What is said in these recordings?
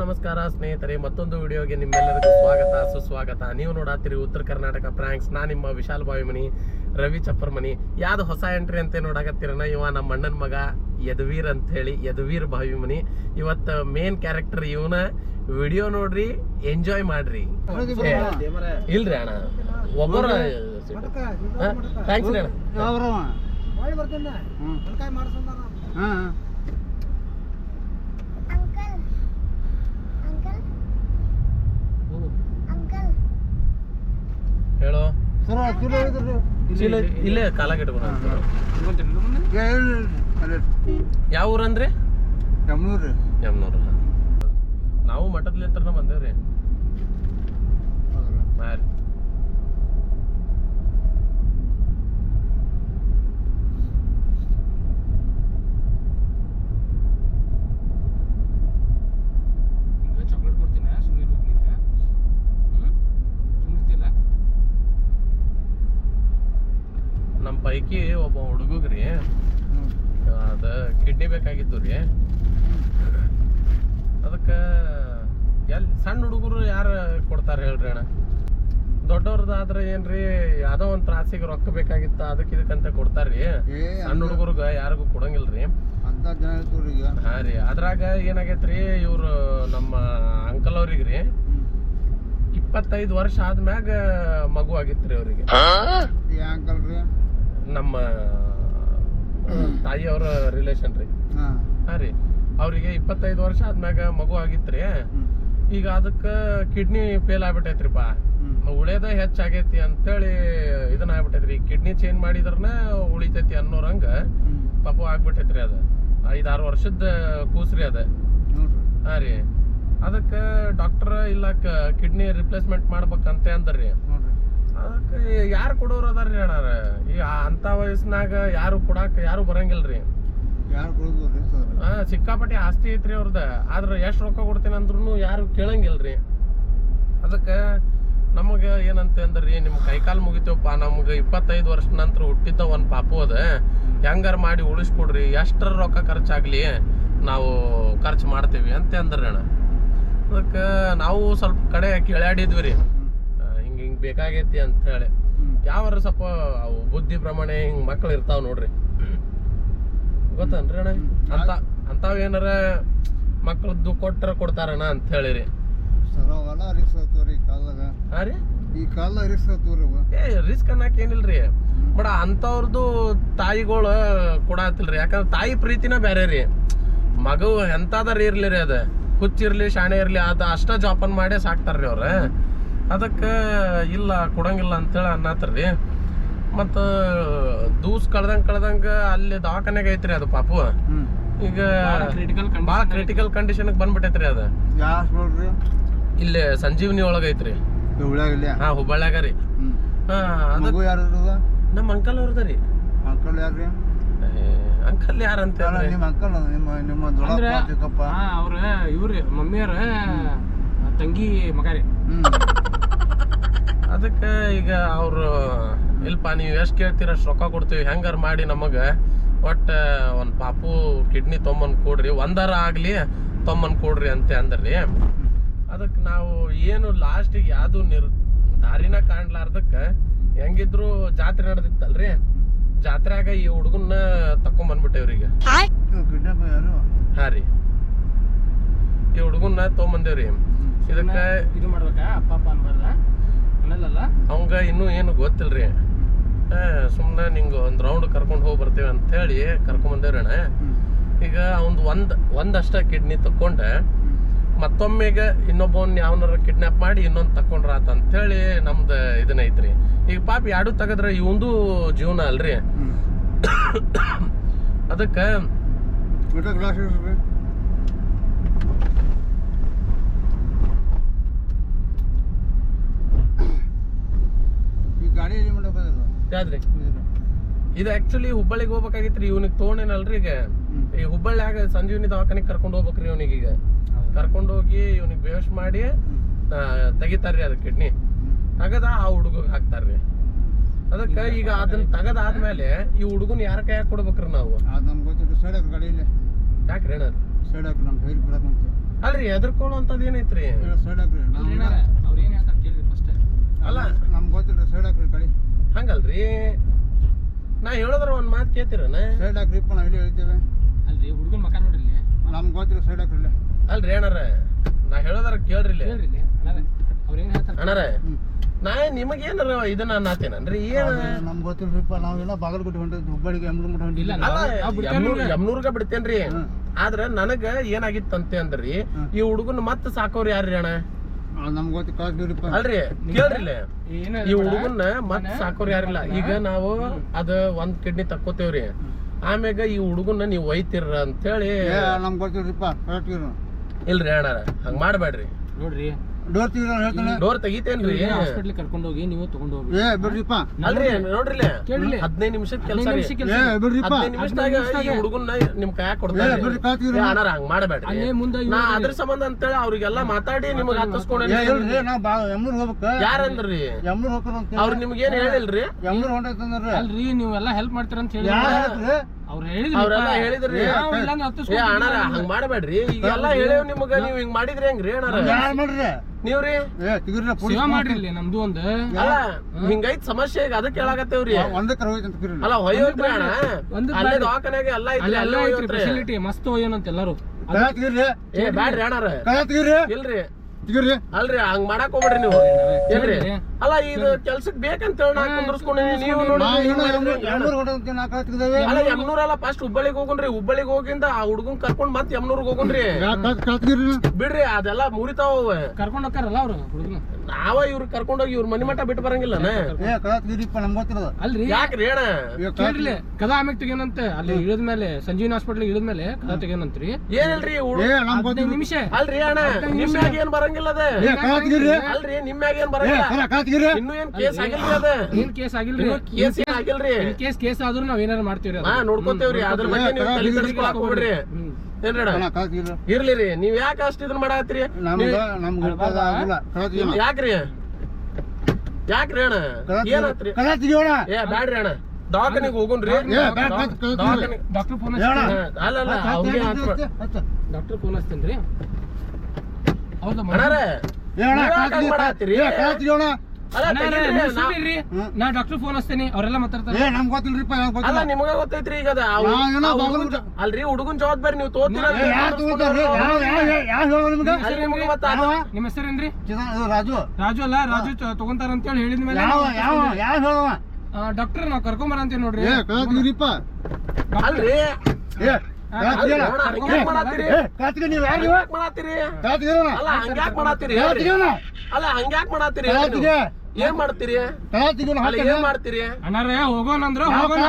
ನಮಸ್ಕಾರ ಸ್ನೇಹಿತರೆ ಮತ್ತೊಂದು ವಿಡಿಯೋಗೆ ನಿಮ್ಮೆಲ್ಲರಿಗೂ ಸ್ವಾಗತ ಸುಸ್ವಾಗತ. ನೀವು ನೋಡಾತಿರಿ ಉತ್ತರ ಕರ್ನಾಟಕ ಪ್ರಾಂಕ್ಸ್ ನಾ ನಿಮ್ಮ ವಿಶಾಲ್ ಬಾವಿಮನಿ ರವಿ ಚಪ್ಪರ್ ಮನಿ ಯಾವ್ದು ಹೊಸ ಎಂಟ್ರಿ ಅಂತ ನೋಡಾಕತ್ತೀರನ ಇವ ನಮ್ಮ ಅಣ್ಣನ ಮಗ ಯದುವೀರ್ ಅಂತ ಹೇಳಿ ಯದುವೀರ್ ಬಾವಿಮನಿ. ಇವತ್ತು ಮೇನ್ ಕ್ಯಾರೆಕ್ಟರ್ ಇವನ. ವಿಡಿಯೋ ನೋಡ್ರಿ ಎಂಜಾಯ್ ಮಾಡ್ರಿ. ಇಲ್ರಿ ಅಣ್ಣ? ಒಬ್ಬರ ಥ್ಯಾಂಕ್ಸ್ ರೀ ಅಣ್ಣ ಯಾವ್ರವ ಮಾಡಿ ಬರ್ತೀನಿ ಹ್ಮ್. ಹೊಲ್ಕಾಯಿ ಮಾಡಿಸ್ಕೊಂಡ ಹಾ ಅಂಕಲ್ ಅಂಕಲ್ ಅಂಕಲ್ ಹೇಳೋ ಸರ ಚಲೋ ಇದ್ರಿ ಚೀಲ ಇಲ್ಲೇ ಕಾಲ ಯಾವ ಊರಂದ್ರೆ? ಜಮ್ನೂರ್ ಯಮ್ನೂರು ನಾವು ಮಠದ್ಲಿಂತ್ರನ ಬಂದೇವ್ರಿ ಹಾಂ ರೀ ಚಾಕ್ಲೇಟ್ ಕೊಡ್ತೀನಿ ಸುಮ್ಮನೆ ಹೋಗ್ತೀನಿ ಹ್ಞೂ ಸುಮ್ಮನಿರ್ತಿಲ್ಲ ನಮ್ಮ ಪೈಕಿ ಒಬ್ಬ ಹುಡುಗಗ್ರಿ ಅದ ಕಿಡ್ನಿ ಬೇಕಾಗಿತ್ತು ರೀ. ಅದಕ್ಕೆ ಎಲ್ಲಿ ಸಣ್ಣ ಹುಡುಗರು ಯಾರು ಕೊಡ್ತಾರೆ ಹೇಳ್ರಿ ಅಣ್ಣ? ದೊಡ್ಡವ್ರದ್ದಾದ್ರೆ ಏನ್ರಿ ಯಾವ್ದೋ ಒಂದು ತ್ರಾಸಿಗೆ ರೊಕ್ಕ ಬೇಕಾಗಿತ್ತ ಅದಕ್ಕೆ ಇದಕ್ಕಂತ ಕೊಡ್ತಾರ್ರಿ ಸಣ್ಣ ಹುಡುಗರ್ಗ ಯಾರಿಗೂ ಕೊಡಂಗಿಲ್ರಿ. ಹಾ ರೀ ಅದ್ರಾಗ ಏನಾಗೈತ್ರಿ ಇವ್ರು ನಮ್ಮ ಅಂಕಲ್ ಅವ್ರಿಗೆ ರೀ ಇಪ್ಪತ್ತೈದು ವರ್ಷ ಆದ್ಮ್ಯಾಗ ಮಗು ಆಗಿತ್ರಿ ಅವ್ರಿಗೆ. ಅಂಕಲ್ ರೀ. ನಮ್ಮ ತಾಯಿಯವರ ರಿಲೇಷನ್ ರೀ. ಹಾ. ರೀ. ಅವರಿಗೆ ಇಪ್ಪತ್ತೈದು ವರ್ಷ ಆದ್ಮ್ಯಾಗ ಮಗು ಆಗಿತ್ರಿ. ಈಗ ಅದಕ್ಕ ಕಿಡ್ನಿ ಫೇಲ್ ಆಗ್ಬಿಟ್ಟೈತ್ರಿಪ್ಪ ಉಳೇದ ಉಳಿಯೋದ ಹೆಚ್ಚಾಗೈತಿ ಅಂತೇಳಿ ಇದನ್ನ ಆಗ್ಬಿಟ್ಟೈತ್ರಿ. Kidney change ಮಾಡಿದ್ರನ ಉಳಿತೈತಿ ಅನ್ನೋರಂಗ. ಪಾಪ ಆಗ್ಬಿಟ್ಟೈತ್ರಿ ಅದ. ಐದಾರು ವರ್ಷದ ಕೂಸ್ರಿ ಅದ. ಹಾ ರೀ. ಅದಕ್ಕೆ ಡಾಕ್ಟರ್ ಇಲ್ಲ ಕಿಡ್ನಿ ರಿಪ್ಲೇಸ್ಮೆಂಟ್ ಮಾಡ್ಬೇಕಂತೆ ಅಂದ್ರಿ. ಅದಕ್ಕೆ ಯಾರು ಕೊಡೋರು ಅದಾರ್ರಿ ಅಣ್ಣಾರ? ಈಗ ಅಂತ ವಯಸ್ಸಿನಾಗ ಯಾರು ಕೊಡಾಕ ಯಾರು ಬರಂಗಿಲ್ರಿ? ಹಾ ಸಿಕ್ಕಾಪಟ್ಟೆ ಆಸ್ತಿ ಐತ್ರಿ ಅವ್ರದ. ಆದ್ರೆ ಎಷ್ಟು ರೊಕ್ಕ ಕೊಡ್ತೀನಿ ಅಂದ್ರೂ ಯಾರು ಕೇಳಂಗಿಲ್ರಿ. ಅದಕ್ಕೆ ನಮಗೆ ಏನಂತ ಅಂದ್ರಿ ನಿಮ್ ಕೈಕಾಲ್ ಮುಗಿತೇವಪ್ಪ. ನಮ್ಗೆ ಇಪ್ಪತ್ತೈದು ವರ್ಷ ನಂತರ ಹುಟ್ಟಿದ್ದ ಒಂದು ಪಾಪು ಅದ. ಹೆಂಗಾರ ಮಾಡಿ ಉಳಿಸ್ಕೊಡ್ರಿ. ಎಷ್ಟರ ರೊಕ್ಕ ಖರ್ಚಾಗ್ಲಿ ನಾವು ಖರ್ಚು ಮಾಡ್ತೀವಿ ಅಂತ ಅಂದ್ರಿ ಅಣ್ಣ ಅದಕ್ಕೆ ನಾವು ಸ್ವಲ್ಪ ಕಡೆ ಕೇಳಾಡಿದ್ವಿ ರೀ. ಹಿಂಗ ಬೇಕಾಗೈತಿ ಅಂತ ಹೇಳಿ. ಯಾವಾರ ಸ್ವಲ್ಪ ಅವು ಬುದ್ಧಿ ಪ್ರಮಾಣ ಹಿಂಗ್ ಮಕ್ಳು ಇರ್ತಾವ ನೋಡ್ರಿ. ಗೊತ್ತನ್ರಿ ಅಣ್ಣ? ಅಂತ ಅಂತಾವ್ ಏನಾರ ಮಕ್ಳದ್ದು ಕೊಟ್ರ ಕೊಡ್ತಾರಣ್ಣ ಅಂತ ಹೇಳಿರಿ. ಆಗ್ತವ್ರಿ ಈ ಕಾಲದಾಗ. ಹಾ ರೀ? ಈ ಕಾಲದಾಗ ರಿಕ್ಸ್ ಆಗ್ತವ್ರಿ ಏ ರಿಸ್ಕ್ ಅನ್ನಕ್ ಏನಿಲ್ರಿ. ಬಡ ಅಂಥವ್ರದ್ದು ತಾಯಿಗಳು ಕೊಡಾತಿಲ್ರಿ. ಯಾಕಂದ್ರೆ ತಾಯಿ ಪ್ರೀತಿನ ಬೇರೆ ರೀ. ಮಗು ಎಂತಾದ್ರ ಇರ್ಲಿ ರೀ ಅದ. ಹುಚ್ಚಿರ್ಲಿ ಶಾಣೆ ಇರ್ಲಿ ಅದ ಅಷ್ಟ ಜಾಪನ್ ಮಾಡೇ ಸಾಕ್ತಾರ್ರಿ ಅವ್ರ. ಅದಕ್ಕೆ ಇಲ್ಲ ಕೊಡಂಗಿಲ್ಲ ಅಂತೇಳಿ ಅನ್ನತ್ರಿ. ಮತ್ತು ದೂಸ್ ಕಳ್ದಂಗೆ ಕಳ್ದಂಗೆ ಅಲ್ಲಿ ದವಾಖಾನೆಗೆ ಐತ್ರಿ ಅದು ಪಾಪು. ಈಗ ಕ್ರಿಟಿಕಲ್ ಭಾಳ ಕ್ರಿಟಿಕಲ್ ಕಂಡೀಷನ್ಗೆ ಬಂದ್ಬಿಟ್ಟೈತ್ರಿ ಅದು. ಇಲ್ಲಿ ಸಂಜೀವನಿ ಒಳಗೆ ಐತ್ರಿ. ಹಾ ಹುಬ್ಬಳ್ಳ್ಯಾಗ ರೀ. ನಮ್ಮ ಅಂಕಲ್ ಅವ್ರದ ರೀ. ಅಂಕಲ್ ಯಾರು ರೀ? ಅಂಕಲ್ ಯಾರ ಅಂತ? ನಿಮ್ಮ ಅಂಕಲ್ ನಿಮ್ಮ ನಿಮ್ಮ ಅವ್ರ ಇವ್ರಿ ಮಮ್ಮಿಯವ್ರ ತಂಗಿ ಮಗ ರೀ. ಹ್ಮ್. ಅದಕ್ಕೆ ಈಗ ಅವರು ಇಲ್ಪ ನೀವು ಎಷ್ಟು ಕೇಳ್ತೀರ ಅಷ್ಟು ರೊಕ್ಕ ಕೊಡ್ತೀವಿ ಹೆಂಗಾರ ಮಾಡಿ ನಮಗೆ. ಒಟ್ಟು ಒಂದು ಪಾಪು ಕಿಡ್ನಿ ತೊಂಬಂದ್ ಕೊಡ್ರಿ ಒಂದಾರ ಆಗಲಿ ತೊಂಬಂದ್ ಕೊಡ್ರಿ ಅಂತ ಅಂದ್ರಿ. ಅದಕ್ಕೆ ನಾವು ಏನು ಲಾಸ್ಟಿಗೆ ಯಾವುದು ನಿರ್ ದಾರಿನ ಕಾಣ್ಲಾರ್ದಕ್ಕೆ ಹೆಂಗಿದ್ರು ಜಾತ್ರೆ ನಡೆದಿತ್ತಲ್ರಿ. ಜಾತ್ರೆಯಾಗ ಈ ಹುಡುಗನ್ನ ತಕೊಂಡ್ ಬಂದ್ಬಿಟ್ಟೇವ್ರಿಗೆ ಈಗ ಹಾ ರೀ. ಈ ಹುಡುಗನ್ನ ತೊಗೊಂಬಂದೇವ್ರಿ ಇದಕ್ಕೆ ಇದು ಮಾಡ್ಬೇಕಾ? ಅಪ್ಪ ಅಪ್ಪ ಅನ್ಬಾರ್ದ? ಅವಂಗ ಇನ್ನೂ ಏನು ಗೊತ್ತಿಲ್ರಿ. ಸುಮ್ಮನೆ ನಿಂಗೆ ಒಂದು ರೌಂಡ್ ಕರ್ಕೊಂಡು ಹೋಗಿ ಬರ್ತೇವೆ ಅಂತ ಹೇಳಿ ಈಗ ಅವಂದು ಒಂದು ಒಂದಷ್ಟ ಕಿಡ್ನಿ ತಕೊಂಡ ಮತ್ತೊಮ್ಮೆಗೆ ಇನ್ನೊಬ್ಬವನ್ನ ಯಾವನಾರ ಕಿಡ್ನಾಪ್ ಮಾಡಿ ಇನ್ನೊಂದು ತಕೊಂಡ್ರ ಆತ ಅಂತೇಳಿ ನಮ್ದು ಇದನ್ನ ಐತ್ರಿ. ಈಗ ಪಾಪ ಎರಡು ತೆಗದ್ರೆ ಇವಂದು ಜೀವನ ಅಲ್ರಿ. ಅದಕ್ಕ ಊಟ ಗ್ಲಾಸ್ ಇರ್ರಿ ಈ ಗಾಡಿ ಎಲ್ಲಿ ಮಾಡಬೇಕಲ್ಲ ಯಾವ್ದ್ರಿ ಇದು ಆಕ್ಚುಲಿ ಹುಬ್ಬಳ್ಳಿಗೆ ಹೋಗ್ಬೇಕಾಗಿತ್ರಿ ಇವ್ನಿಗೆ ತೊಗೊಂಡೇನಲ್ರಿ ಈಗ. ಈ ಹುಬ್ಬಳ್ಳಿಯಾಗ ಸಂಜೀವಿನಿ ದವಾಖಾನಿಗೆ ಕರ್ಕೊಂಡು ಹೋಗ್ಬೇಕ್ರಿ ಇವನಿಗೆ ಈಗ. ಕರ್ಕೊಂಡು ಹೋಗಿ ಇವನಿಗೆ ಬೇವಸ್ ಮಾಡಿ ತೆಗಿತಾರ್ರಿ ಅದು ಕಿಡ್ನಿ ತಗದ ಆ ಹುಡುಗ ಹಾಕ್ತಾರ್ರಿ. ಅದಕ್ಕೆ ಈಗ ಅದನ್ನ ತೆಗದಾದ್ಮೇಲೆ ಈ ಹುಡುಗನ್ ಯಾರ ಕೈಯಾಗ ಕೊಡ್ಬೇಕ್ರಿ ನಾವು? ಯಾಕ್ರಿ ಅಣ್ಣ ಅಲ್ರಿ ಎದ್ರಕೊಳ್ಳುವಂತದ್ ಏನೈತ್ರಿ? ಸೈಡ್ ಹಾಕ್ರಿ. ಅಲ್ರಿ ನಮ್ಗೆ ಅಣ್ಣಾರ, ಅವ್ರು ಏನ್ ಹೇಳ್ತಾರೆ ಕೇಳ್ರಿ ಫಸ್ಟ್ ಅಲ್ಲ. ನಮ್ಗೆ ಗೊತ್ತಿಲ್ಲ ಸೈಡ್ ಹಾಕ್ರಿ ಕಡೆ ಹಂಗಲ್ರಿ? ನಾ ಹೇಳಿದ್ರ ಒಂದ್ ಮಾತು ಕೇಳ್ತಿರನ? ಸೈಡ್ ಹಾಕ್ರಿ ನಾವು ಇಲ್ಲಿ ಹೇಳ್ತೇವೆ? ಅಲ್ರಿ ಹುಡುಗನ ಮಕ ನೋಡ್ರಿ ಇಲ್ಲಿ. ನಮ್ಗೆ ಗೊತ್ತಿರೋ ಸೈಡ್ ಹಾಕ್ರಿ ಇಲ್ಲಿ. ಅಲ್ರಿ ಅಣ್ಣಾರ ನಾ ಹೇಳೋದ್ರ ಕೇಳ್ರಿ ಇಲ್ಲಿ ಅಣ್ಣಾರ ನಾ ಏನ್ ಹೇಳ್ತಾರೆ? ಅಣ್ಣಾರ ಹ್ಮ್. ನಾ ನಿಮಗೇನಾರ ಇದನ್ನ ಅನ್ನತ್ತೇನನ್ರಿ ಏನ? ನಮ್ ಗೊತ್ತಿಲ್ರಿಪ್ಪ ನಾವೆಲ್ಲ ಬಾಗಲಕೋಟೆ ಹೊಂಟಿದ್ವಿ ಹುಬ್ಬಳ್ಳಿಗೆ ಇಲ್ಲ ಹೊಂಟಿಲ್ಲ ಯಮ್ನೂರ್. ಯಮ್ನೂರ್ಗ ಬಿಡ್ತೇನ್ರಿ. ಆದ್ರ ನನಗ ಏನಾಗಿತ್ತಂತೆ ಅಂದ್ರಿ. ಈ ಹುಡುಗನ್ ಮತ್ತೆ ಸಾಕೋರ್ ಯಾರ್ರಿ ಅಣ್ಣ? ನಮ್ಗೆ ಗೊತ್ತಿ ಕಳ್ಸಿದ್ರಿಪ್ಪ ಅಲ್ರಿ ಕೇಳ್ರಿಲ್ಲ ಏನ್ ಈ ಹುಡುಗನ್ನ ಮತ್ ಸಾಕೋರ್ ಯಾರಿಲ್ಲ. ಈಗ ನಾವು ಅದ ಒಂದ್ ಕಿಡ್ನಿ ತಕ್ಕೋತೇವ್ರಿ. ಆಮ್ಯಾಗ ಈ ಹುಡುಗನ್ನ ನೀವ್ ಒಯ್ತಿರ ಅಂತೇಳಿ ಹೇಳಿ ನಮ್ಗೆ ಗೊತ್ತಿಲ್ರಿಪ್ಪ ಕರೆಕ್ಟ್ ಇಲ್ರಿ ಅಣ್ಣ ಹಂಗ ಮಾಡ್ಬೇಡ್ರಿ. ನೋಡ್ರಿ ಡೋರ್ ತೆಗೀರಿ ಹೇಳ್ತಾನೆ. ಡೋರ್ ತೆಗಿತೇನ್ರಿ. ಹಾಸ್ಪಿಟಲ್ ಕರ್ಕೊಂಡು ಹೋಗಿ ನೀವು ತಗೊಂಡು ಹೋಗಿ ಏ ಬಿಡ್ರಿಪ್ಪ. ಅಲ್ರಿ ನೋಡ್ರಿಲ್ಲ ಕೇಳಿ ಹದಿನೈದು ನಿಮಿಷದ ಕೆಲಸ. ಏ ಬಿಡ್ರಿಪ್ಪ. ಹದಿನೈದು ನಿಮಿಷದಾಗ ಈ ಹುಡುಗನ್ನ ನಿಮ್ ಏ ಕೊಡ್ತಾರೆ. ಬಿಡ್ರಿ ಕಾತಿರಿ ಅಣ್ಣಾರ ಹಂಗ ಮಾಡಬೇಡ್ರಿ. ಅಲ್ಲೇ ಮುಂದೆ ನಾ ಅದ್ರ ಸಂಬಂಧ ಅಂತೇಳಿ ಅವ್ರಿಗೆಲ್ಲ ಮಾತಾಡಿ ನಿಮಗ್ ಏ ಹತ್ತಿಸ್ಕೊಂಡೇನಿ ಇಲ್ರಿ ಹೋಗಬೇಕು ಬಾ ಅಂದ್ರಿ ಹೋಗ್ಬೇಕ. ಯಾರಂದ್ರಿ? ಎಮ್ನೂರ್ ಹೋಗ್ತಾರ ಅಂತ ಅವ್ರ ನಿಮ್ಗೇನ್ ಹೇಳಿಲ್ರಿ? ಎಮ್ಮೂರ್ ಹೊಂಟೈತಂದ್ರಿ ಅಲ್ರಿ ನೀವೆಲ್ಲ ಹೆಲ್ಪ್ ಮಾಡ್ತೀರ ಅಂತ ಹೇಳಿ ಹೇಳಿದ್ರಿ ಅವ್ರೆಲ್ಲ ಏ ಅಣ್ಣಾರ ಹಂಗ ಮಾಡಬೇಡ್ರಿ. ಈಗ ಎಲ್ಲಾ ಹೇಳೇವ್ ನಿಮಗ ನೀವ್ ಹಿಂಗ್ ಮಾಡಿದ್ರಿ ಹೆಂಗ್ರಿ ಅಣ್ಣಾರ? ನೀವ್ರಿ? ಸೇವಾ ಮಾಡ್ರಿ. ನಮ್ದು ಒಂದು. ಅಲ್ಲ ಹಿಂಗೈತ್ ಸಮಸ್ಯೆ ಈಗ ಅದಕ್ಕೆ ಹೇಳಾಕತ್ತೇವ್ರಿ. ಒಂದಕ್ಕೆ ಕರೀರಿ ಅಲ್ಲ ಹೊಯ್ಯೋದ್ರಿ ಅಣ್ಣ. ಅಲ್ಲೇ. ದವಾಖಾನ್ಯಾಗ ಎಲ್ಲ ಐತ್ರಿ ಅಲ್ಲಿ ಫೆಸಿಲಿಟಿ ಮಸ್ತ್ ಹೊಯ್ಯೋನಂತ ಎಲ್ಲಾರು ಏ ಬ್ಯಾಡ್ರಿ ಅಣ್ಣಾರ. ಇಲ್ರಿ. ತೆಗೀರಿ ಅಲ್ರಿ ಹಂಗ್ ಮಾಡಕ್ ಹೋಗ್ಬೇಡ್ರಿ ನೀವು. ಏನ್ರಿ. ಅಲ್ಲ ಇದು ಕೆಲ್ಸಕ್ ಬೇಕಂತ ಹೇಳಿ ನಾ ನೀವು ನೋಡಿ ಏನು ಎಮ್ನೂರ್ ಅಲ್ಲ ಫಸ್ಟ್ ಹುಬ್ಬಳ್ಳಿಗೆ ಹೋಗುನ್ರಿ ಹುಬ್ಬಳ್ಳಿಗೆ ಹೋಗಿಂದ ಆ ಹುಡುಗನ್ ಕರ್ಕೊಂಡ್ ಮತ್ ಯಮ್ನೂರ್ಗ್ ಹೋಗುನ್ರಿ ಬಿಡ್ರಿ ಅದೆಲ್ಲ ಮುರಿತಾವ ಕರ್ಕೊಂಡ್ ಕರ್ಕೊಂಡು ಹೋಗ್ತಾರಲ್ಲ ಅವ್ರು ಹುಡುಗನ? ನಾವ ಇವ್ರ ಕರ್ಕೊಂಡೋಗಿ ಇವ್ರ ಮನಿ ಮಠ ಬಿಟ್ಟು ಬರಂಗಿಲ್ಲನ? ಏ ಕಳ ತೆಗೀರಿಪ್ಪ ನಮ್ಗೆ ಗೊತ್ತಿರೋದು. ಅಲ್ರಿ? ಯಾಕ್ರಿ ಅಣ್ಣ? ಕೇಳ್ರಿ ಕದ ಆಮ್ಯಾಗ ತೆಗೇನಂತೆ ಅಲ್ಲಿ ಇಳಿದ್ಮೇಲೆ ಸಂಜೀವನ್ ಇಳಿದ ಮೇಲೆ ಕದ ತೆಗೇನಂತ್ರಿ ಏನಿಲ್ರಿ ನಿಮಿಷ. ಅಲ್ರಿ ಅಣ್ಣ ನಿಮ್ಮ್ಯಾಗ ಏನ್ ಬರಂಗಿಲ್ಲ ಅದ? ಅಲ್ರಿ ನಿಮ್ಮ್ಯಾಗ ಏನ್ ಬರಂಗಿಲ್ಲ? ಇನ್ನು ಏನ್ ಕೇಸ್ ಆಗಿಲ್ರಿ ಅದ? ಏನ್ ಕೇಸ್ ಆಗಿಲ್ರಿ? ಕೇಸ್ ಏನ್ ಆಗಿಲ್ರಿ. ಕೇಸ್ ಕೇಸ್ ಆದ್ರೂ ನಾವ್ ಏನಾರ ಮಾಡ್ತೀವ್ರಿ ನೋಡ್ಕೊತೇವ್ರಿ ನೋಡ್ಕೋತೇವ್ರಿ ಅದ್ರ ಬಗ್ಗೆ ನೀವು ತಲೆ ಕೆಡಿಸ್ಕೊಳಕ್ ಹೋಗ್ಬಿಡ್ರಿ. ಇರ್ಲಿ ರೀ. ನೀವ್ ಯಾಕೆ ಅಷ್ಟು ಇದನ್ ಮಾಡಾತ್ರಿ? ಯಾಕ್ರಿ ಯಾಕ್ರಿ ಅಣ್ಣ. ಏನಾತ್ರಿ ಏ ಬ್ಯಾಡ್ರಿ ಅಣ್ಣ. ದವಾಖಾನಿಗೆ ಹೋಗುನ್ರಿ ಡಾಕ್ಟರ್ ಫೋನ್. ಅಲ್ಲ ಅಲ್ಲ. ಅವ್ರಿಗೆ. ಡಾಕ್ಟರ್ ಫೋನ್ ಹಚ್ತೇನ್ರಿ? ಹೌದಾ ಹಂಗ್ ಮಾಡಾತ್ತೀರಿ? ನಾ- ಡಾಕ್ಟರ್ ಫೋನ್ ಹಚ್ತೇನೆ ಅವರೆಲ್ಲ ಮಾತಾಡ್ತಾರೆ. ಏ ನಮ್ಗೆ ಗೊತ್ತಿಲ್ರಿಪ್ಪ ಅಲ್ಲ ಗೊತ್ತಿಲ್ಲ. ನಿಮಗ ಗೊತ್ತೈತ್ರಿ ಈಗ ಅದ ಏನೋ ಹುಡ್ಗನ್ ಜ- ಅಲ್ರಿ ಹುಡುಗನ್ ಜವಾಬ್ದಾರಿ ನೀವು ತೋತೀರ ಯಾರು ತಗೋತಾರ್ರಿ ಯಾವ ಯಾವ ಯಾವ ಹೇಳೋ ನಿಮ್ಗೆ? ಅಲ್ರಿ ನಿಮ್ಗೆ ಮತ್ತ ಅದು- ನಿಮ್ಮ ಹೆಸರೇನ್ರಿ ಇದು ರಾಜು. ರಾಜು ಅಲ್ಲ ರಾಜು ತಗೊಂತಾರ ಅಂತ ಹೇಳಿ ಹೇಳಿದ ಮೇಲೆ ಯಾವ ಯಾವ ಯಾವ ಹೇಳವ ಡಾಕ್ಟರ್ ನಾವ್ ಕರ್ಕೊಂಬರ ಅಂತ ನೋಡ್ರಿ. ಏ ಅಲ್ರಿ. ಏ ಕಳ ತೆಗೀರ ಅಣ್ಣ, ಹಂಗ್ ಯಾಕ್ ಮಾಡಾತ್ತೀರಿ? ಏ ಕಳ ತೆಗಿ ನೀವು ಯಾರು ಹಂಗ್ ಯಾಕ್ ಮಾಡಾತ್ತೀರಿ? ಕಳ ಅಲ್ಲ ಹಂಗ್ಯಾಕ್ ಮಾಡಾತ್ತೀರಿ? ಕಳ ಹೇಳ್ರಿ. ತೆಗಿಯೋಣ ಅಲ್ಲ ಹಂಗ್ಯಾಕ್ ಮಾಡಾತ್ತೀರಿ? ಹೇಳ್ರಿ? ಏನ್ ಮಾಡ್ತೀರಿ? ಅಲ್ಲ ಏನ್ ಮಾಡ್ತೀರಿ? ಅಣ್ಣಾರೇ ಹೋಗೋಣ ಅಂದ್ರ ಹೋಗೋಣ.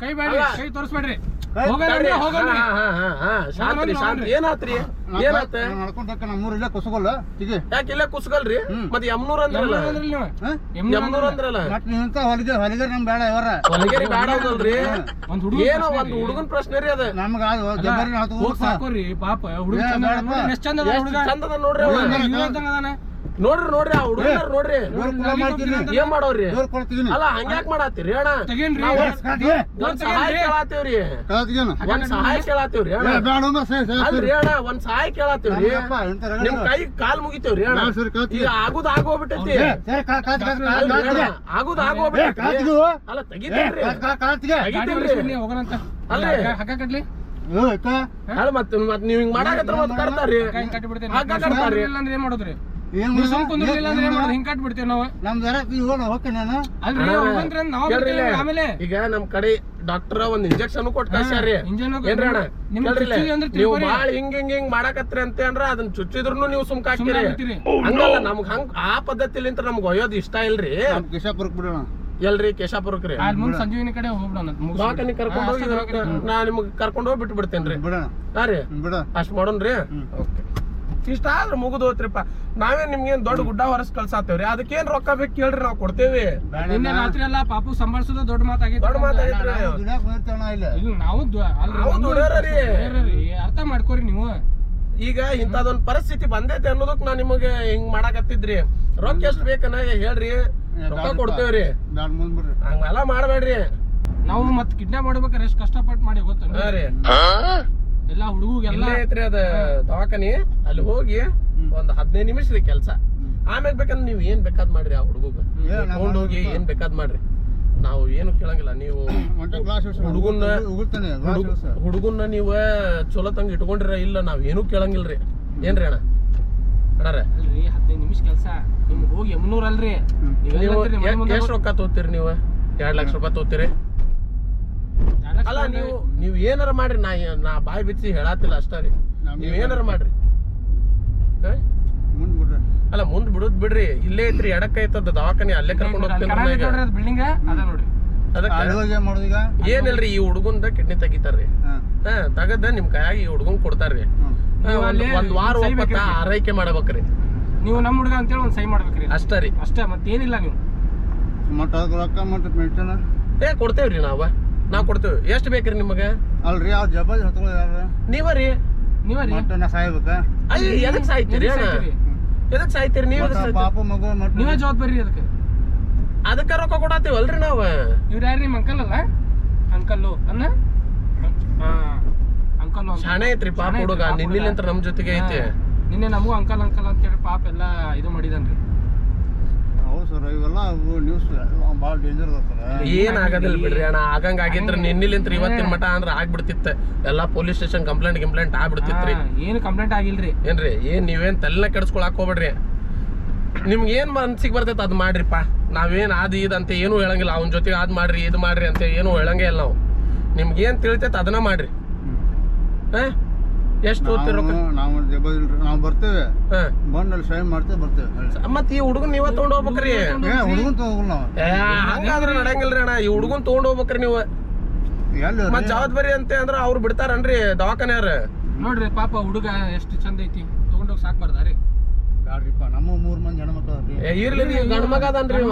ಕೈ ಬೇಡ್ರಿ ಕೈ ತೋರಿಸ್ಬೇಡ್ರಿ. ಹೋಗೋಣ ಅಂದ್ರೆ ಹಾ, ಹೋಗೋಣ್ರಿ ಹಾ, ಹಾ, ಹಾ, ಶಾಂತ್ರಿ ಶಾಂತ್ರಿ. ಏನಾತ್ರಿ? ಏನಾತ? ನಡ್ಕೊಂಡಕ್ಕ ನಮ್ಮೂರ್ ಇಲ್ಲೇ ಕುಸಗೋಲ್ಲ. ತೆಗಿ. ಯಾಕೆ ಇಲ್ಲೇ ಕುಸ್ಗಲ್ರಿ? ಹ್ಮ್. ಮತ್ ಯಮ್ನೂರ್ ಅಂದ್ರಲ್ಲ? ಮತ್ ಹೊಲಿಗೆ ಹೊಲಿಗೆ ನಮ್ ಬೇಡ ಇವರ. ಒಂದ್ ಹುಡುಗ ಏನೋ ಒಂದ್ ಹುಡುಗನ್ ಪ್ರಶ್ನೆ ರೀ ಅದ. ನಮ್ಗ ಅದು ಜಬರಿ ಪಾಪ ಹುಡುಗ ಏ, ಚಂದ ಎಷ್ಟ್ ಚಂದ ಅದ ಹುಡುಗ? ಎಷ್ಟ್ ಚಂದ ಅದ ನೋಡ್ರಿ ನೋಡ್ರಿ ನೋಡ್ರಿ ಆ ಹುಡುಗ ನೋಡ್ರಿ. ಏನ್ ಮಾಡೋರಿ? ಅಲ್ಲ ಹಂಗ್ಯಾಕ್ ಮಾಡತ್ತೀರಿ ಅಣ್ಣ? ಒಂದ್ ಸಹಾಯ ಕೇಳಾತೇವ್ರಿ ಒಂದ್ ಸಹಾಯ ಕೇಳಾತೇವ್ರಿ ಅಲ್ರಿ ಅಣ್ಣ ಒಂದ್ ಸಹಾಯ ಕೇಳಾತೇವ್ರಿ ನಿಮ್ ಕೈ ಕಾಲ್ ಮುಗಿತೇವ್ರಿ ಅಣ್ಣ. ಈಗ ಆಗುದ್ ಆಗೋಗ್ಬಿಟ್ಟೈತಿ. ಆಗುದ ಆಗೋಗ್ಬಿಟ್ಟೈತಿ. ಅಲ್ಲ ಏ ತೆಗಿತೇನ್ರಿ. ಕಳ ಕಳ ಕಳ ತೆಗಿ. ಗಾಡಿ ತೆಗಿತೀನ್ರಿ ಓಡಿಸ್ಬಿಡ್ಲಿ, ಹೋಗೋಣಂತ ಅಲ್ರಿ? ಹಗ್ಗ ಕಟ್ಲಿ. ಏ ಅಕ್ಕ. ಮತ್ ಮತ್ ನೀವ್ ಹಿಂಗ್ ಮಾಡಾಕತ್ರ ಮತ್ ಕಟ್ತಾರ್ರಿ. ಹಗ್ಗ ಏನ್ ಮಾಡೋದ್ರಿ? ಸುಮ್ ಈಗ ನಮ್ ಕಡೆ ಡಾಕ್ಟರ್ ಒಂದ್ ಇಂಜೆಕ್ಷನ್ ಕೊಟ್ಟು ನೀವು. ಬಾಳ್ ಹಿಂಗ್ ಹಿಂಗ್ ಹಿಂಗ್ ಮಾಡಾಕತ್ರಿ ಅಂತ ಅಂದ್ರ ಅದನ್ನ ಚುಚ್ಚಿದ್ರು ನೀವು ಸುಮ್ಕ ಸುಮ್ನೆ ಹಾಕಿರಿ. ಹಂಗಲ್ಲ ನಮ್ಗ್ ಹಂಗ್ ಆ ಪದ್ಧತಿಲಿಂತ ನಮ್ಗ್ ಒಯ್ಯೋದ್ ಇಷ್ಟ ಇಲ್ರಿ. ನಮ್ ಕಿಶಾಪುರಕ್ಕೆ ಬಿಡೋಣ. ಎಲ್ರಿ ಕೇಶಾಪುರಕ್ ರೀ. ಸಂಜೀವಿನಿ ಕಡೆ ಹೋಗ್ಬಿಡೋಣ. ಕರ್ಕೊಂಡು ಹೋಗಿ ನಾ ನಿಮ್ಗ ಕರ್ಕೊಂಡು ಹೋಗಿ ಬಿಟ್ಟು ಬಿಡ್ತೇನ್ರಿ ಬಿಡೋಣ. ಹಾ ರೀ. ಬಿಡ ಅಷ್ಟ್ ಮಾಡೋಣ್ರಿ. ಓಕೆ. ಇಷ್ಟ ಆದ್ರೆ ಮುಗಿದು ಹೋತ್ರಿಪ್ಪ. ನಾವೇ ನಿಮ್ಗೇನ್ ದೊಡ್ಡ ಗುಡ್ಡ ಹೊರಸ್ ಕಳ್ಸಾತೇವ್ರಿ. ಅದಕ್ಕೇನ್ ರೊಕ್ಕ ಬೇಕು ಕೇಳ್ರಿ ನಾವು ಕೊಡ್ತೇವಿ. ನಿನ್ನೆ ರಾತ್ರಿ ಎಲ್ಲ ಪಾಪು ಸಂಭಾಳಿಸೋದು ದೊಡ್ಡ ಮಾತಾಗಿತ್ತು ದೊಡ್ಡ ಮಾತಾಗಿತ್ರಿ. ಇಲ್ಲ. ನಾವು. ಅರ್ಥ ಮಾಡ್ಕೊರಿ ನೀವು. ಈಗ ಇಂಥದೊಂದ್ ಪರಿಸ್ಥಿತಿ ಬಂದೈತೆ ಅನ್ನೋದಕ್ ನಾ ನಿಮಗೆ ಹಿಂಗ್ ಮಾಡಾಕತ್ತಿದ್ರಿ. ರೊಕ್ಕ ಎಷ್ಟ್ ಬೇಕನ ಹೇಳ್ರಿ. ರೊಕ್ಕ ಕೊಡ್ತೇವ್ರಿ. ಹಂಗೆಲ್ಲ ಮಾಡಬೇಡ್ರಿ. ನಾವು ಮತ್ ಕಿಡ್ನಾಪ್ ಮಾಡ್ಬೇಕಾರೆ ಎಷ್ಟು ಕಷ್ಟಪಟ್ಟು ಮಾಡಿ ಗೊತ್ತ ಎಲ್ಲ ಐತ್ರಿ ಅದ ದವಾಖಾನಿ ಅಲ್ಲಿ ಹೋಗಿ ಒಂದ್ ಹದಿನೈದು ನಿಮಿಷ ರೀ ಕೆಲ್ಸ ಆಮೇಲೆ ಬೇಕಂದ್ರೆ ನೀವ್ ಏನ್ ಬೇಕಾದ್ ಮಾಡ್ರಿ ಆ ಹುಡುಗ ತಗೊಂಡ್ ಹೋಗಿ ಏನ್ ಬೇಕಾದ್ ಮಾಡ್ರಿ. ನಾವು ಏನು ಕೇಳಂಗಿಲ್ಲ ನೀವು ಹುಡುಗನ್ನ. ಹುಡುಗನ್ನ ನೀವ ಚಲೋ ತಂಗ ಇಟ್ಕೊಂಡಿರ ಇಲ್ಲ ನಾವ್ ಏನು ಕೇಳಂಗಿಲ್ರಿ. ಏನ್ರಿ ಅಣ್ಣ? ಅಣ್ಣಾರ? ಅಲ್ರಿ ಹದಿನೈದು ನಿಮಿಷ ಕೆಲಸ. ನಿಮ್ಗೆ ಹೋಗಿ ಯಮನೂರ್ ಅಲ್ರಿ. ನೀವು ಎಷ್ಟು ರೊಕ್ಕ ತಗೋತೀರಿ ನೀವು? ಎರಡ್ ಲಕ್ಷ ರೂಪಾಯಿ ತಗೋತೀರಿ? ಅಲ್ಲ ನೀವು ನೀವ್ ಏನಾರ ಮಾಡ್ರಿ ನಾ ನಾ ಬಾಯಿ ಬಿಚ್ಚಿ ಹೇಳತ್ತಿಲ್ಲ ಅಷ್ಟೇ ರೀ. ನೀವು ಏನಾರ ಮಾಡ್ರಿ. ಹ? ಮುಂದ್ ಬಿಡ್ರಿ ಅಲ್ಲ ಮುಂದ್ ಬಿಡುದ್ ಬಿಡ್ರಿ. ಇಲ್ಲೇ ಐತ್ರಿ ಎಡಕ್ಕ ಐತದ ದವಾಖಾನೆ ಅಲ್ಲೇ ಕರ್ಕೊಂಡು ಹೋಗ್ತೇನೆ ಬಿಲ್ಡಿಂಗ್ ಅದ ನೋಡ್ರಿ. ಅದಕ್ಕ ಅಲ್ಲಿ ಮಾಡೋದು ಈಗ ಏನಿಲ್ರಿ ಈ ಹುಡುಗಂದ ಕಿಡ್ನಿ ತೆಗಿತಾರ್ರಿ. ಹಾ. ತಗದ ನಿಮ್ ಕೈಯಾಗ ಈ ಹುಡುಗನ್ ಕೊಡ್ತಾರ್ರಿ. ಒಂದ್- ವಾರ ಒಪ್ಪತ್ತ ಆರೈಕೆ ಮಾಡ್ಬೇಕ್ರಿ. ನೀವು ನಮ್ಮ ಹುಡುಗ ಅಂತೇಳಿ ಒಂದ್ ಸೈ ಮಾಡ್ಬೇಕ್ರಿ. ಅಷ್ಟೇ ರೀ. ಅಷ್ಟೇ ಮತ್ತೇನಿಲ್ಲ ನೀವು. ಮಟ್ಟ ರೊಕ್ಕ ಮತ್ತ ಮೆಂಟೇನ? ಏ ಕೊಡ್ತೇವ್ರಿ ನಾವ. ನಾವ್ ಕೊಡ್ತೇವೆ. ಎಷ್ಟು ಬೇಕ್ರಿ ನಿಮಗೆ? ಅಲ್ರಿ ಆ ಜಬಲ್ ಹತ್ಕೊಳ್ಳೋದು ಯಾರ? ನೀವ ರೀ ನೀವ ರೀ ಮತ್ತ ನಾ ಸಾಯ್ಬೇಕ ಅಯ್ಯ ಎದಕ್ ಸಾಯ್ತೀರಿ ಅಣ್ಣ? ಎದಕ್ ಸಾಯ್ತೀರಿ? ನೀವು ಎದಕ್ ಮತ್ತ ಸಾಯ್ತೀರಿ? ಪಾಪ ಮಗು ಮತ್ತ ನೀವೇ ಜವಾಬ್ದಾರಿ ಅದಕ್ಕೆ. ಅದಕ್ಕ ರೊಕ್ಕ ಕೊಡತ್ತೇವಲ್ರಿ ನಾವ? ಇವ್ರು ಯಾರು ನಿಮ್ಮ ಅಂಕಲ್ ಅಲ್ಲ? ಅಂಕಲ್ಲು ಅನ್ನ ಹಾ ಅಂಕಲ್ ಶಾಣೆ ಐತ್ರಿ ಪಾಪ ಹುಡುಗ. ನಿನ್ನಿಲಿಂತ್ರ ನಮ್ ಜೊತೆಗೆ ಐತಿ. ನಿನ್ನೆ ನಮಗೂ ಅಂಕಲ್ ಅಂಕಲ್ ಅಂತ ಹೇಳಿ ಪಾಪ ಎಲ್ಲ ಇದು ಮಾಡಿದನ್ರಿ. ಸರ್ ಇವೆಲ್ಲ ನ್ಯೂಸ್ ಭಾಳ ಡೇಂಜರ್ ಅದ ಏನ್ ಆಗೋದಿಲ್ಲ ಬಿಡ್ರಿ ಅಣ್ಣ. ಆಗಂಗ ಆಗಿದ್ರ ನಿನ್ನಿಲಿಂತ್ರ ಇವತ್ತಿನ ಮಠ ಅಂದ್ರ ಆಗ್ಬಿಡ್ತಿತ್ತ. ಎಲ್ಲಾ ಪೊಲೀಸ್ ಸ್ಟೇಷನ್ ಕಂಪ್ಲೇಂಟ್ ಕಂಪ್ಲೇಂಟ್ ಆಗ್ಬಿಡ್ತಿತ್ರಿ. ಏನು ಕಂಪ್ಲೇಂಟ್ ಆಗಿಲ್ರಿ. ಏನ್ರಿ ಏನ್ ನೀವೇನ್ ತಲೆನ ಕೆಡ್ಸ್ಕೊಳಕ್ ಹೋಗ್ಬೇಡ್ರಿ. ನಿಮ್ಗೆ ಏನ್ ಮನ್ಸಿಗೆ ಬರ್ತೈತೆ ಅದ್ ಮಾಡ್ರಿಪ್ಪ. ನಾವೇನ್ ಅದ್ ಇದ್ ಅಂತ ಏನು ಹೇಳಂಗಿಲ್ಲ. ಅವ್ನ ಜೊತೆಗೆ ಅದ್ ಮಾಡ್ರಿ ಇದು ಮಾಡ್ರಿ ಅಂತ ಏನು ಹೇಳಂಗೇ ಇಲ್ಲ ನಾವು. ನಿಮ್ಗೆ ಏನ್ ತಿಳಿತೈತೆ ಅದನ್ನ ಮಾಡ್ರಿ. ಹಾ? ಎಷ್ಟು ರೊಕ್ಕ? ನಾವು ನಾವು ನಾವು ಬರ್ತೇವೆ. ಮಣ್ಣಲ್ಲಿ ಬಂದಲ್ಲಿ ಸೈನ್ ಮಾಡ್ತೇವೆ ಬರ್ತೇವೆ. ಮತ್ತೆ ಮತ್ ಈ ಹುಡುಗನ್ ನೀವ ತಗೊಂಡ್ ಹೋಗ್ಬೇಕ್ರಿ. ಹುಡುಗನ್ ತಗೊಂಡ್ ನಾವು. ಹಂಗಾದ್ರೆ ನಡಂಗಿಲ್ರಿ ಅಣ್ಣ. ಈ ಹುಡುಗನ್ ತಗೊಂಡ್ ಹೋಗ್ಬೇಕ್ರಿ ನೀವು. ಎಲ್ಲಿ ಮತ್ ಜವಾಬ್ದಾರಿ ಅಂತ ಅಂದ್ರ ಅವ್ರು ಬಿಡ್ತಾರನ್ರಿ ದವಾಖಾನ್ಯಾರ? ನೋಡ್ರಿ ಪಾಪ ಹುಡುಗ ಎಷ್ಟು ಚಂದ ಐತಿ. ತಗೊಂಡೋಗಿ ಸಾಕ್ಬಾರ್ದಾರಿ ಬ್ಯಾಡ್ರಿಪ್ಪ ನಮ್ಮ ಮೂರ್ ಮಂದಿ ಅದ್ರಿ ಏ, ಇರ್ಲಿ ರೀ ಗಂಡ ಮಗ ಅದನ್ರಿ.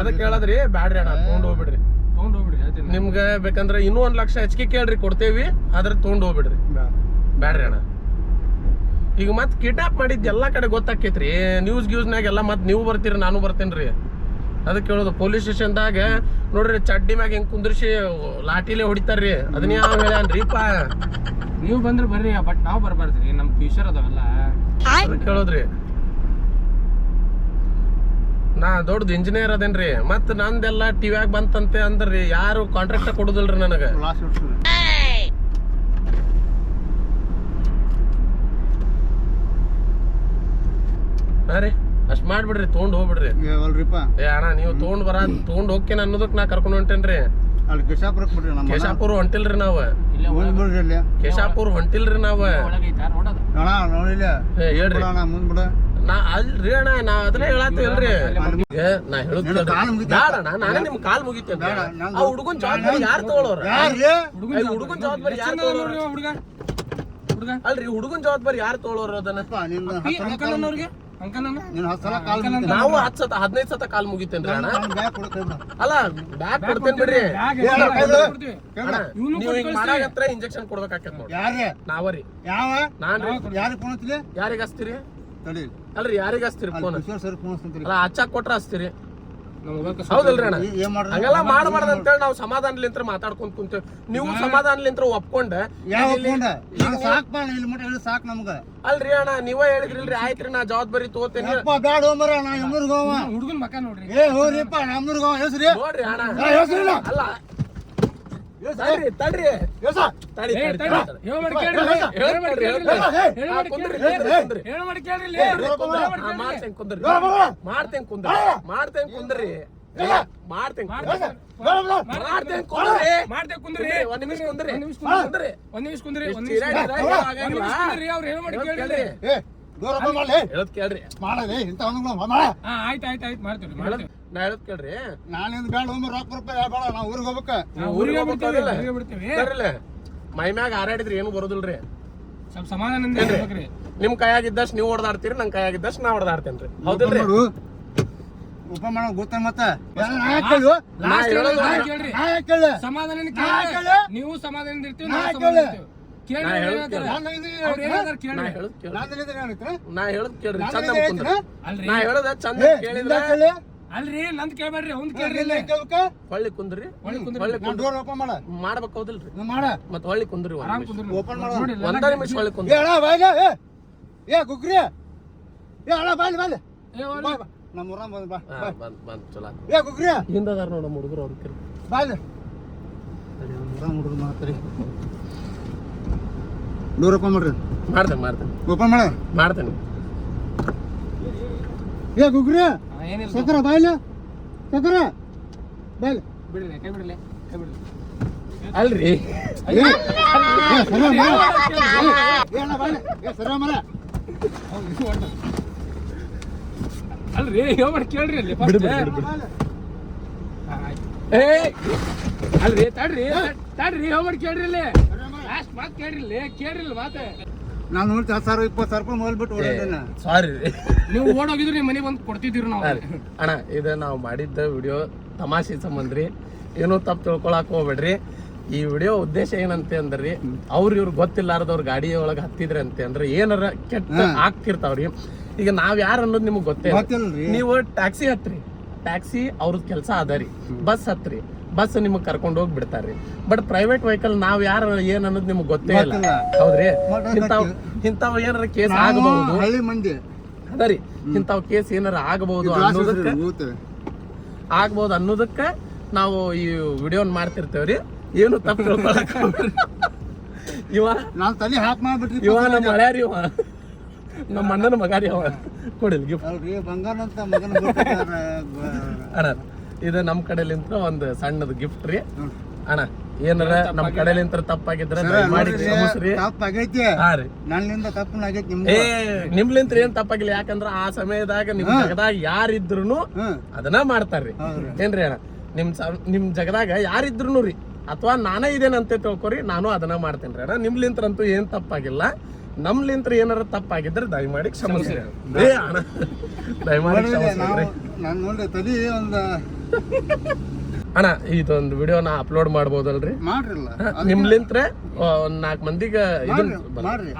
ಅದಕ್ಕೆ ಹೇಳದ್ರಿ ಬ್ಯಾಡ್ರಿ ಅಣ್ಣ ತಗೊಂಡ್ ಹೋಗ್ಬಿಡ್ರಿ. ತಗೊಂಡ್ ಹೋಗ್ಬಿಡ್ರಿ ಹೇಳ್ತೀನಿ. ನಿಮ್ಗ ಬೇಕಂದ್ರ ಇನ್ನೂ ಒಂದ್ ಲಕ್ಷ ಹೆಚ್ಚಿಗೆ ಕೇಳ್ರಿ ಕೊಡ್ತೇವಿ ಆದ್ರೆ ತಗೊಂಡ್ ಹೋಗ್ಬಿಡ್ರಿ. ಬ್ಯಾಡ್ರಿ ಅಣ್ಣ. ಈಗ ಮತ್ತೆ ಕಿಡ್ನಾಪ್ ಮಾಡಿದ್ದು ಎಲ್ಲ ಕಡೆ ಗೊತ್ತಾಕೈತ್ರಿ ನ್ಯೂಸ್ ಗ್ಯೂಸ್ನಾಗ ಎಲ್ಲ ಮತ್ತೆ ನೀವು ಬರ್ತೀರಿ ನಾನು ಬರ್ತೇನ್ರಿ. ಅದಕ್ಕೆ ಹೇಳೋದು ಪೊಲೀಸ್ ಸ್ಟೇಷನ್ದಾಗ ನೋಡ್ರಿ ಚಡ್ಡಿ ಮ್ಯಾಗ ಹಿಂಗೆ ಕುಂದ್ರಿಸಿ ಲಾಟಿಲೆ ಹೊಡಿತಾರ್ರಿ. ರೀ ಯಾವ ಹೇಳ್ಯಾನ್ರಿಪ್ಪ ನೀವು ಬಂದ್ರೆ ಬರ್ರಿ ಬಟ್ ನಾವು ಬರ್ಬಾರ್ದ್ರಿ ನಮ್ ಫ್ಯೂಚರ್ ಅದಾವೆಲ್ಲ. ಅದಕ್ಕೆ ಹೇಳೋದ್ರಿ. ನಾ ದೊಡ್ಡದು ಇಂಜಿನಿಯರ್ ಅದೇನ್ರಿ. ಮತ್ತೆ ನಂದೆಲ್ಲ ಟಿವ್ಯಾಗ ಬಂತಂತೆ ಅಂದ್ರಿ ಯಾರು ಕಾಂಟ್ರಾಕ್ಟ್ ಕೊಡುದಿಲ್ರಿ ನನಗ ಲಾಸ್ಟ್ ಇಡ್ತೀವಿ ಹಾ ರೀ ಅಷ್ಟ್ ಮಾಡ್ಬಿಡ್ರಿ ತೊಗೊಂಡ್ ಹೋಗ್ಬಿಡ್ರಿ. ಅಲ್ರಿಪ್ಪ. ಏ ಅಣ್ಣ ನೀವು ತೊಗೊಂಡ್ ಬರ ತೊಗೊಂಡ್ ಹೋಗ್ತೇನೆ ಅನ್ನೋದಕ್ ನಾ ಕರ್ಕೊಂಡ್ ಹೊಂಟೇನ್ರಿ ಅಲ್ಲಿ ಕೇಶಾಪುರಕ್ಕೆ ಬಿಡ್ರಿ ನಮ್ಮ ಕೇಶಾಪುರ ಹೊಂಟಿಲ್ರಿ ನಾವ್. ಇಲ್ಲ ಮುಂದ್ ಬಿಡ್ರಿ ಅಲ್ಲಿ ಕೇಶಾಪುರ ಹೊಂಟಿಲ್ರಿ ನಾವ್. ಅಣ್ಣ ನೋಡಿಲ್ಲ ಏ, ಹೇಳ್ರಿ. ಅಣ್ಣ ಮುಂದ್ ಬಿಡ. ನಾ ಅಲ್ರಿ ಅಣ್ಣ ನಾ ಅದನ್ನ ಹೇಳತ್ತೀವಲ್ರಿ ಏ, ನಾ ಹೇಳುದ್ ನಿನ್ನ ಕೇಳ್ರಿ. ಕಾಲ್ ಮುಗಿತೈತೆ. ಬ್ಯಾಡ ಅಣ್ಣ ನಾನೇ ನಿಮ್ ಕಾಲ್ ಮುಗಿತೇನೆ ನಂದು- ಆ ಹುಡುಗನ್ ಜವಾಬ್ದಾರಿ ಯಾರ್ ತಗೊಳೋರ? ಯಾರ್ರಿ? ಹುಡುಗನ್ ಜವಾಬ್ದಾರಿ. ಯಾರು ತಗೊಳೋರ? ಹುಡುಗ? ಹುಡುಗ? ಅಲ್ರಿ ಹುಡುಗನ್ ಜವಾಬ್ದಾರಿ ಯಾರು ತಗೊಳೋರ ಅದನ್ನ? ಅವ್ರಿಗೆ ನಿನ್ನ ಹತ್ತು ಹತ್ತು ನಾವು ಹತ್ ಸತ ಹದಿನೈದು ಸತ ಕಾಲ್ ಮುಗಿತೇನ್ರಿ ಅಣ್ಣ. ಅಲ್ಲ ಬ್ಯಾಗ್ ಕೊಡ್ತೇನೆ ಬಿಡ್ರಿ. ನೀವು ಹಿಂಗ್ ಕೊಟ್ಟು ಇಂಜೆಕ್ಷನ್ ಕೊಡ್ಬೇಕಾಕತ್ ನೋಡ್ರಿ. ಯಾರ್ರಿ? ನಾವರಿ ಯಾವ? ನಾನ್ರಿ. ಯಾರಿಗೆ ಫೋನ್ ಹಚ್ಚಲಿ ಯಾರಿಗ ಹಚ್ತೀರಿ? ತಡಿ. ಅಲ್ರಿ ಯಾರಿಗೆ ಹಚ್ತೀರಿ ಫೋನ್ ಅಲ್ಲ ಹಚ್ಚಾಕ್ ಕೊಟ್ರ ಹಚ್ತೀರಿ. ಹೌದಲ್ರಿ ಅಣ್ಣ. ಹಂಗೆಲ್ಲ ಮಾಡಬಾರ್ದು ಅಂತೇಳಿ ನಾವು ಸಮಾಧಾನಲಿಂತ್ರ ಮಾತಾಡ್ಕೊಂತ ಕುಂತೇವ್ ನೀವು ಸಮಾಧಾನಲಿಂತ್ರ ಒಪ್ಕೊಂಡ. ಸಾಕ್ ನಮ್ಗ. ಅಲ್ರಿ ಅಣ್ಣ ನೀವ ಹೇಳಿದ್ರಿಲ್ರಿ ಆಯ್ತ್ರಿ ನಾ ಜವಾಬ್ದಾರಿ ತಗೋತೇನೆ. ಬ್ಯಾಡ ಹೋಮರ ನಾ ಹುಡುಗನ್ ಮಕ್ಕ ನೋಡ್ರಿ. ಏ ಹೋರಿಪ್ಪ ನಮ್ಮೂರ್ಗ್ ಹೋವ ಹೆಸ್ರಿ? ನೋಡ್ರಿ ಅಣ್ಣ. ಅಲ್ಲ ಮಾಡ್ತೇನ್ ಕುಂದ್ರಿ. ಮಾಡ್ತೇನ್ ಕುಂದ್ರಿ. ಮಾಡ್ತೇನ್ ಕುಂದ್ರಿ. ಮಾಡ್ತೇನ್ ಕುಂದ್ರಿ. ಮಾಡ್ತೇನ್ ಕುಂದ್ರಿ. ಮಾಡ್ತೇವೆ ಕುಂದ್ರಿ. ಕುಂದ್ರಿ, ಒಂದ್ ನಿಮಿಷ ಕುಂದ್ರಿ. ಒಂದ್ ನಿಮಿಷ ಕುಂದ್ರಿ. ಒಂದ್ ನಿಮಿಷ ಕುಂದ್ರಿ. ಇಷ್ಟ್ ಒಂದ್ ನಿಮಿಷ ಚಿರಾಡಿದ್ರೆ ಕುಂದ್ರಿ. ಏನೂ ಒಂದ್ ಆಗಂಗಿಲ್ಲ. ನಿಮಿಷ ಕುಂದ್ರಿ ಅವ್ರು ಹೇಳು ಹೇಳೋದ್ ಕೇಳ್ರಿ ಕೇಳ್ರಿ ಏ ದೂರಪ್ಪ ಮಾಡ್ಲಿ ಹೇಳೋದ್ ಕೇಳ್ರಿ. ಮಾಡಲಿ ಇಂಥ ಅನುಗುಣ ಮಾಡ. ಹಾ ಆಯ್ತು ಆಯ್ತು ಆಯ್ತು ಮಾಡ್ತೀವಿ ಹೇಳೋದ್- ಮಾಡ್ತೀವಿ ನಾ ಹೇಳೋದ್ ಕೇಳ್ರಿ. ನಾನಿಂದ ರೊಕ್ಕ ರೂಪಾಯಿ ಬೇಡ ನಾವು ಊರಿಗೆ ಹೋಗ್ಬೇಕ. ಊರಿಗೆ ಊರಿಗೆ ಬಿಡ್ತೀವಿ ಮೈ ಮ್ಯಾಗ ಹಾರಾಡಿದ್ರಿ ಏನು ಬರೋದಿಲ್ರಿ. ಸ್ವಲ್ಪ ಸಮಾಧಾನದಿಂದ ಹೇಳ್ಬೇಕ್ರಿ. ನಿಮ್ ಕೈಯಾಗಿದ್ದಷ್ಟು ನೀವು ಹೊಡೆದಾಡ್ತೀರಿ ನನ್ ಕೈಯಾಗಿದ್ದಷ್ಟು ನಾ ಹೊಡೆದಾಡ್ತೇನ್ರಿ. ಹೌದಿಲ್ರಿ? ಉಪ ಮಾಡೋ ಗೊತ್ತ ಮತ್ತ. ಕೇಳು? ನಾ ಹೇಳೋದು ನಾ ಕೇಳ್ರಿ. ನಾ ಕೇಳು? ಸಮಾಧಾನ. ನೀವು ಸಮಾಧಾನದಿಂದ ಇರ್ತೀವಿ. ನಾ. ಕೇಳ್ರಿ. ನಾ ಹೇಳೋದ್ ಕೇಳ್ರಿ. ಚಂದ. ಅಲ್ರಿ ನಾ ಹೇಳೋದ ಚಂದ ಏ, ಕೇಳಿದ್ರೆ ಅಲ್ರಿ ನಂದ್ ಕೇಳ್ಬೇಡ್ರಿ ಅವ್ನ್ ಕೇಳ್ರಿ. ಹೊಳ್ಳಿ ಕುಂದ್ರಿ. ಹೊಳ್ಳಿ ಕುಂದ್ರಿ. ಮಾಡ್ಬೇಕು ಹೌದಿಲ್ರಿ. ಮತ್ ಹೊಳ್ಳಿ ಕುಂದ್ರಿ ಒಂದ್ ನಿಮಿಷ. ಹೊಳ್ಳಿ ಕುಂದ್ರಿ. ಏ ಗುಗ್ರಿ ಏ. ಏ, ಬಾ ಬಾ ನಮ್ಮ ಊರಾಗ ಬಂದ್ ಬಾ ಬಾ. ಬಂದ್ ಬಂದ್ ಚಲೋ ಏ ಗುಗ್ರಿ ಹಿಂದದಾರ ನೋಡ ಹುಡುಗರು ಅವ್ರ ಕೇಳಿ ಹುಡುಗರು ಹುಡುಗ ಮಾತ್ರಿ ಡೋರ್ ಓಪನ್ ಮಾಡ್ರಿ. ಮಾಡ್ತೇನೆ ಮಾಡ್ತೇನೆ. ಓಪನ್ ಮಾಡ. ಮಾಡ್ತೇನೆ. ಏ ಗುಗ್ರಿ ಸಕರ ಬಾಯ್ಲ ಸಕರ ಬಾಯ್ಲಿ ಬಿಡ್ರಿ ಕೈ ಬಿಡ್ರಿ ಕೈ ಬಿಡ್ರಿ. ಅಲ್ರಿ. ಅಲ್ರಿ ಹೇಳ್ಬೇಡಿ ಕೇಳ್ರಿ ಅಲ್ಲಿ. ಏ ಅಲ್ರಿ ತಡ್ರಿ ತಡ್ರಿ ಹೇಳ್ಬೇಡಿ ಕೇಳ್ರಿ ಇಲ್ಲಿ ಲಾಸ್ಟ್ ಮಾತ್ ಕೇಳ್ರಿ ಇಲ್ಲಿ ಕೇಳ್ರಿ ಮಾತೆ. ನಾನು ನೋಡಿ ಹತ್ತು ಸಾವಿರ ಇಪ್ಪತ್ತು ಸಾವಿರ ರೂಪಾಯಿ ಮೊಬೈಲ್ ಬಿಟ್ಟು ಓಡಾಡಿನ ಸಾರಿ ನೀವು ಓಡೋಗಿದ್ರೆ ನಿಮ್ಮ ಮನೆಗೆ ಬಂದು ಕೊಡ್ತಿದ್ದೀರಿ ನಾವು. ಅಣ್ಣ ಇದು ನಾವು ಮಾಡಿದ್ದ ವಿಡಿಯೋ ತಮಾಷೆ ಸಂಬಂಧ ರೀ ಏನೂ ತಪ್ಪು ತಿಳ್ಕೊಳಕ್ ಹೋಗ್ಬೇಡ್ರಿ. ಈ ವಿಡಿಯೋ ಉದ್ದೇಶ ಏನಂತೆ ಅಂದ್ರಿ ಅವ್ರ ಇವ್ರು ಗೊತ್ತಿಲ್ಲಾರ್ದವ್ರ ಗಾಡಿ ಒಳಗೆ ಹತ್ತಿದ್ರಂತೆ ಅಂದ್ರೆ ಏನಾರ ಕೆಟ್ಟ. ಆಗ್ತಿರ್ತಾವ್ರಿ. ಈಗ ನಾವ್ ಯಾರು ಅನ್ನೋದು ನಿಮ್ಗೆ ಗೊತ್ತೇ ನೀವು ಟ್ಯಾಕ್ಸಿ ಹತ್ರಿ. ಟ್ಯಾಕ್ಸಿ ಅವ್ರದ್ ಕೆಲಸ ಅದ ರೀ. ಬಸ್ ಹತ್ರಿ. ಬಸ್ ನಿಮಗೆ ಕರ್ಕೊಂಡು ಹೋಗಿ ಬಿಡ್ತಾರ್ರಿ. ಬಟ್ ಪ್ರೈವೇಟ್ ವೆಹಿಕಲ್ ನಾವ್ ಯಾರು ಏನ್ ಅನ್ನೋದು ನಿಮ್ಗೆ ಗೊತ್ತೇ ಇಲ್ಲ. ಹೌದ್ರಿ? ಇಂಥವು ಇಂತಾವ್ ಇಂತಾವ್ ಏನಾರ ಕೇಸ್ ನಾವು ಆಗಬಹುದು? ಹಳ್ಳಿ ಮಂದಿ. ಅದರಿ ಇಂತಾವ್ ಕೇಸ್ ಏನಾರ ಆಗಬಹುದು ಅನ್ನೋದಕ್ಕೆ ಆಗ್ಬಹುದು ಅನ್ನೋದಕ್ಕೆ ನಾವು ಈ ವಿಡಿಯೋನ್ ಮಾಡ್ತಿರ್ತೇವ್ರಿ ಏನು ತಪ್ಪು ತಿಳ್ಕೊಳಕ್. ಇವ ನಾನು ತಲೆ ಹಾಕ್ ಮಾಡ್ಬಿಟ್ರಿ ಇವ ನಮ್ಮ ಹಳ್ಯಾರಿ ಇವ. ನಮ್ಮ ಅಣ್ಣನ ಮಗ ರೀ ಅವ ಕೊಡಿಲ್ ಗಿಫ್ಟ್ ಬಂಗಾರ ಅಂತ ಮಗನ ಅಣ್ಣ ಇದು ನಮ್ಮ ಕಡೆಲಿಂತ್ರ ಒಂದು ಸಣ್ಣದ ಗಿಫ್ಟ್ ರೀ. ಅಣ್ಣ ಏನಾರ ನಮ್ಮ ಕಡೆಲಿಂತ್ರ ತಪ್ಪಾಗಿದ್ರೆ ಮಾಡಿ ನೋಡ್ರಿ, ಕ್ಷಮಿಸ್ರಿ. ತಪ್ಪ್ ಹಾ ರೀ. ನನ್ನಿಂದ ತಪ್ಪು ಆಗೈತಿ ಏ ನಿಮ್ದು ನಿಮ್ಲಿಂತ್ರ ಏನ್ ತಪ್ಪಾಗಿಲ್ಲ ಯಾಕಂದ್ರ ಆ ಸಮಯದಾಗ ನಿಮ್. ಜಗದಾಗ ಯಾರಿದ್ರು ಅದನ್ನ ಮಾಡ್ತಾರ್ರಿ. ಏನ್ರಿ ಅಣ್ಣ ನಿಮ್ ನಿಮ್ ಜಗದಾಗ ಯಾರಿದ್ರು ರೀ ಅಥವಾ ನಾನೇ ಇದೇನಂತ ತಿಳ್ಕೊರಿ ನಾನು ಅದನ್ನ ಮಾಡ್ತೇನ್ರಿ ಅಣ್ಣ. ನಿಮ್ಲಿಂತ್ರಂತೂ ಏನ್ ತಪ್ಪಾಗಿಲ್ಲ. ನಮ್ಲಿಂತ್ರ ಏನಾರ ತಪ್ಪಾಗಿದ್ರೆ ದಯಮಾಡಿ ಕ್ಷಮಿಸಿ. ಏ ಅಣ್ಣ ದಯಮಾಡಿ ಕ್ಷಮಿಸ್ರಿ ನಾನು ನೋಡಿ ತಲಿ ಒಂದು ಅಣ್ಣ ಇದೊಂದು ವಿಡಿಯೋನ ಅಪ್ಲೋಡ್ ಮಾಡ್ಬೋದಲ್ರಿ? ಮಾಡ್ರಿಲ್ಲ. ನಿಮ್ಲಿಂತ್ರ ಒಂದ್ ನಾಲ್ಕು ಮಂದಿಗೆ ಇದನ್ನ ಮಾಡ್ರಿ.